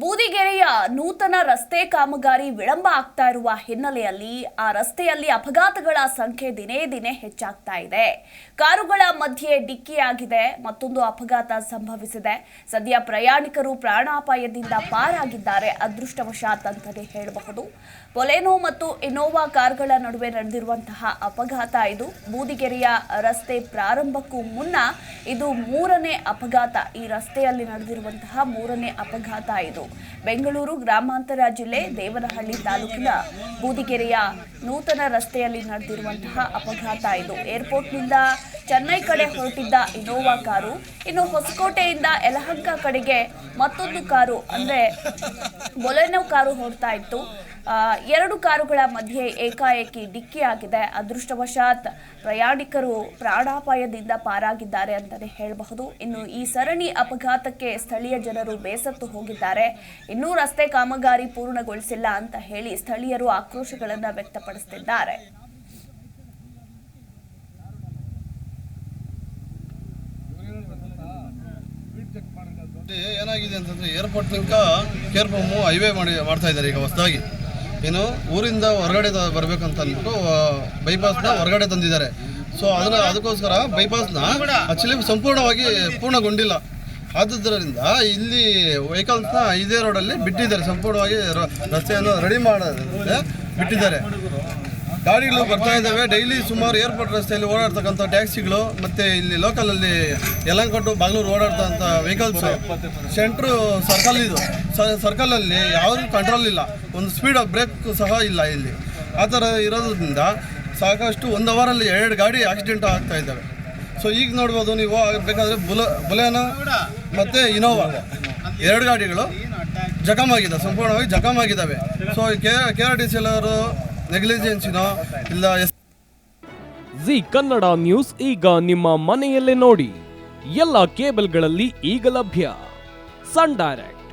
ಬೂದಿಗೆರೆಯ ನೂತನ ರಸ್ತೆ ಕಾಮಗಾರಿ ವಿಳಂಬ ಆಗ್ತಾ ಇರುವ ಹಿನ್ನೆಲೆಯಲ್ಲಿ ಆ ರಸ್ತೆಯಲ್ಲಿ ಅಪಘಾತಗಳ ಸಂಖ್ಯೆ ದಿನೇ ದಿನೇ ಹೆಚ್ಚಾಗ್ತಾ ಇದೆ. ಕಾರುಗಳ ಮಧ್ಯೆ ಡಿಕ್ಕಿಯಾಗಿದೆ, ಮತ್ತೊಂದು ಅಪಘಾತ ಸಂಭವಿಸಿದೆ. ಸದ್ಯ ಪ್ರಯಾಣಿಕರು ಪ್ರಾಣಾಪಾಯದಿಂದ ಪಾರಾಗಿದ್ದಾರೆ. ಅದೃಷ್ಟವಶಾತ್ ಅಂತಲೇ ಹೇಳಬಹುದು. ಪೊಲೆನೋ ಮತ್ತು ಇನೋವಾ ಕಾರ್ಗಳ ನಡುವೆ ನಡೆದಿರುವಂತಹ ಅಪಘಾತ ಇದು. ಬೂದಿಗೆರೆಯ ರಸ್ತೆ ಪ್ರಾರಂಭಕ್ಕೂ ಮುನ್ನ ಇದು ಮೂರನೇ ಅಪಘಾತ. ಈ ರಸ್ತೆಯಲ್ಲಿ ನಡೆದಿರುವಂತಹ ಮೂರನೇ ಅಪಘಾತ ಇದು. ಬೆಂಗಳೂರು ಗ್ರಾಮಾಂತರ ಜಿಲ್ಲೆ ದೇವನಹಳ್ಳಿ ತಾಲೂಕಿನ ಬೂದಿಗೆರೆಯ ನೂತನ ರಸ್ತೆಯಲ್ಲಿ ನಡೆದಿರುವಂತಹ ಅಪಘಾತ ಇದು. ಏರ್ಪೋರ್ಟ್ನಿಂದ ಚೆನ್ನೈ ಕಡೆ ಹೊರಟಿದ್ದ ಇನೋವಾ ಕಾರು, ಇನ್ನು ಹೊಸಕೋಟೆಯಿಂದ ಯಲಹಂಕ ಕಡೆಗೆ ಮತ್ತೊಂದು ಕಾರು, ಅಂದ್ರೆ ಬೊಲೆನೋ ಕಾರು ಹೊರಡ್ತಾ ಇತ್ತು. ಎರಡು ಕಾರುಗಳ ಮಧ್ಯೆ ಏಕಾಏಕಿ ಡಿಕ್ಕಿಯಾಗಿದೆ. ಅದೃಷ್ಟವಶಾತ್ ಪ್ರಯಾಣಿಕರು ಪ್ರಾಣಾಪಾಯದಿಂದ ಪಾರಾಗಿದ್ದಾರೆ ಅಂತಾನೆ ಹೇಳಬಹುದು. ಇನ್ನು ಈ ಸರಣಿ ಅಪಘಾತಕ್ಕೆ ಸ್ಥಳೀಯ ಜನರು ಬೇಸತ್ತು ಹೋಗಿದ್ದಾರೆ. ಇನ್ನೂ ರಸ್ತೆ ಕಾಮಗಾರಿ ಪೂರ್ಣಗೊಳಿಸಿಲ್ಲ ಅಂತ ಹೇಳಿ ಸ್ಥಳೀಯರು ಆಕ್ರೋಶಗಳನ್ನು ವ್ಯಕ್ತಪಡಿಸುತ್ತಿದ್ದಾರೆ ಏನಾಗಿದೆ ಅಂತಂದ್ರೆ ಏರ್ಪೋರ್ಟ್ ತನಕ ಕೇರ್ ಪಂಪು ಹೈವೇ ಮಾಡಿ ಮಾಡ್ತಾ ಇದ್ದಾರೆ ಈಗ ಹೊಸದಾಗಿ. ಏನು ಊರಿಂದ ಹೊರಗಡೆ ಬರಬೇಕಂತ ಅಂದ್ಬಿಟ್ಟು ಬೈಪಾಸ್ನ ಹೊರಗಡೆ ತಂದಿದ್ದಾರೆ. ಸೊ ಅದನ್ನ ಅದಕ್ಕೋಸ್ಕರ ಬೈಪಾಸ್ನ ಆಕ್ಚುಲಿ ಸಂಪೂರ್ಣವಾಗಿ ಪೂರ್ಣಗೊಂಡಿಲ್ಲ. ಆದುದರಿಂದ ಇಲ್ಲಿ ವೆಹಿಕಲ್ಸ್ನ ಇದೇ ರೋಡಲ್ಲಿ ಬಿಟ್ಟಿದ್ದಾರೆ. ಸಂಪೂರ್ಣವಾಗಿ ರಸ್ತೆಯನ್ನು ರೆಡಿ ಮಾಡ ಬಿಟ್ಟಿದ್ದಾರೆ. ಗಾಡಿಗಳು ಬರ್ತಾ ಇದ್ದಾವೆ. ಡೈಲಿ ಸುಮಾರು ಏರ್ಪೋರ್ಟ್ ರಸ್ತೆಯಲ್ಲಿ ಓಡಾಡ್ತಕ್ಕಂಥ ಟ್ಯಾಕ್ಸಿಗಳು ಮತ್ತೆ ಇಲ್ಲಿ ಲೋಕಲಲ್ಲಿ ಯಲಂಕಟ್ಟು ಬಾಗ್ಲೂರು ಓಡಾಡ್ತಕ್ಕಂಥ ವೆಹಿಕಲ್ಸು ಸೆಂಟ್ರು ಸರ್ಕಲ್ ಇದು. ಸರ್ಕಲಲ್ಲಿ ಯಾವ್ದು ಕಂಟ್ರೋಲ್ ಇಲ್ಲ. ಒಂದು ಸ್ಪೀಡ್ ಬ್ರೇಕ್ ಸಹ ಇಲ್ಲ ಇಲ್ಲಿ. ಆ ಥರ ಇರೋದ್ರಿಂದ ಸಾಕಷ್ಟು ಒಂದು ಅವರಲ್ಲಿ ಎರಡು ಗಾಡಿ ಆಕ್ಸಿಡೆಂಟ್ ಆಗ್ತಾ ಇದ್ದಾವೆ. ಸೊ ಈಗ ನೋಡ್ಬೋದು ನೀವು ಬೇಕಾದರೆ ಬುಲ ಬುಲೆನೋ ಮತ್ತು ಇನೋವಾ ಎರಡು ಗಾಡಿಗಳು ಜಖಮ್ ಆಗಿದೆ, ಸಂಪೂರ್ಣವಾಗಿ ಜಖಮ್ ಆಗಿದ್ದಾವೆ. So K K R T C ನೆಗ್ಲಿಜೆನ್ಸಿನೋ ಇಲ್ಲ ಎಸ್ ಜಿ ಕನ್ನಡ ನ್ಯೂಸ್ ಈಗ ನಿಮ್ಮ ಮನೆಯಲ್ಲೇ ನೋಡಿ. ಎಲ್ಲ ಕೇಬಲ್ಗಳಲ್ಲಿ ಈಗ ಲಭ್ಯ. ಸನ್ ಡೈರೆಕ್ಟ್